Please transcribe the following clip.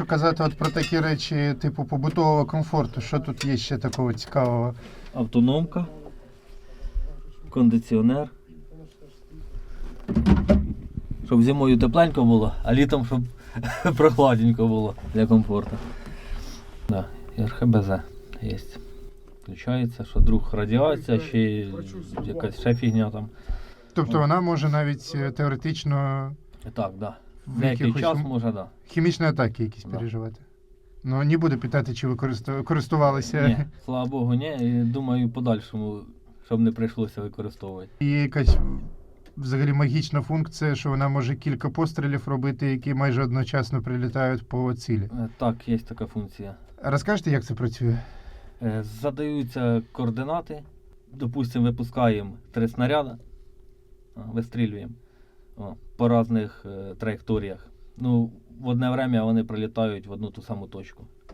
якщо казати от про такі речі, типу побутового комфорту, що тут є ще такого цікавого? Автономка, кондиціонер. Щоб зимою тепленько було, а літом щоб прохладненько було для комфорту. Да, і РХБЗ є. Включається, що друг радіація, ще якась ще фігня там. Тобто вона може навіть е, теоретично Так, да. В Деякий якихось час може, да. хімічні атаки якісь Да. переживати. Ну, не буду питати, чи ви користу- користувалися. Ні, слава Богу, ні. І думаю, в подальшому, щоб не прийшлося використовувати. Є якась взагалі магічна функція, що вона може кілька пострілів робити, які майже одночасно прилітають по цілі. Е, Так, є така функція. Розкажете, як це працює? Е, Задаються координати. Допустимо, випускаємо три снаряди, вистрілюємо по різних е, траєкторіях. Ну, в одне время вони прилітають в одну ту саму точку.